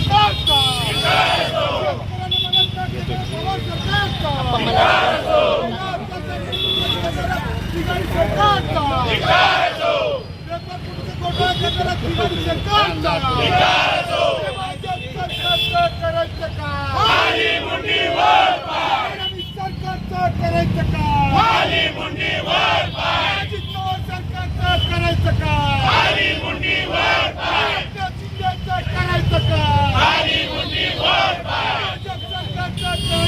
सरकारचा शेतकऱ्यांना मदत न केलेल्या पवार सरकारचा ठिकाणी सरकारचा व्यापारपुरीचे घोटाळा करणाऱ्या ठिकाणी सरकारचा हे भाजप सरकारचं करायचं का फडणवीस सरकारचं करायचं का अजित पवार सरकारचं करायचं का एकनाथ शिंदेचं करायचं का भाजप सरकारचं करायचं का भाजप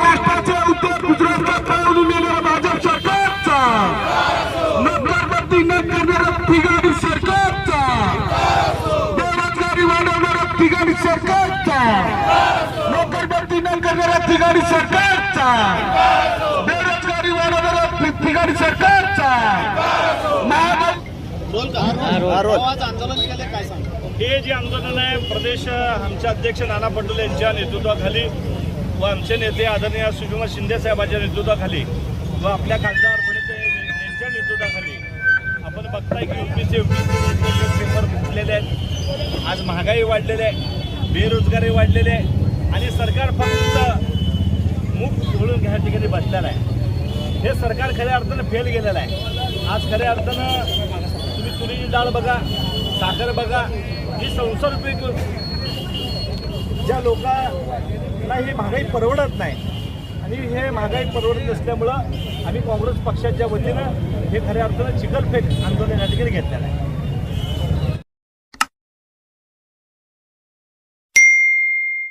महाराष्ट्राचे उत्तर गुजरातला पळवून नेणारा भाजप सरकारचा. नोकरबंदी न करणारा तिघाडी सरकारचा. बेरोजगारी वाढवणारा तिघाडी सरकारचा. नोकरबंदी न करणारा तिघाडी सरकारचा. बेरोजगारी वाढवणारा ति- तिघाडी सरकारचा. हे जे आंदोलन आहे प्रदेश आमचे अध्यक्ष नाना पटोले यांच्या नेतृत्वाखाली व आमचे नेते आदरणीय सुषमा शिंदे साहेबांच्या नेतृत्वाखाली व आपल्या खासदार यांच्या नेतृत्वाखाली आपण बघताय की युपीचे पेपर फुटलेले आहेत. आज महागाई वाढलेली आहे बेरोजगारी वाढलेली आहे आणि सरकार फक्त मुख खोळून घ्या ठिकाणी बसलेलं आहे. हे सरकार खऱ्या अर्थानं फेल गेलेलं आहे. आज खऱ्या अर्थानं तुम्ही तुरीची डाळ बघा साखर बघा ही संसार रुपये ज्या लोकांना ही महागाई परवडत नाही आणि हे महागाई परवडत नसल्यामुळं आम्ही काँग्रेस पक्षाच्या वतीनं हे खऱ्या अर्थानं चिकलफेक आंदोलन या ठिकाणी घेतलेलं आहे.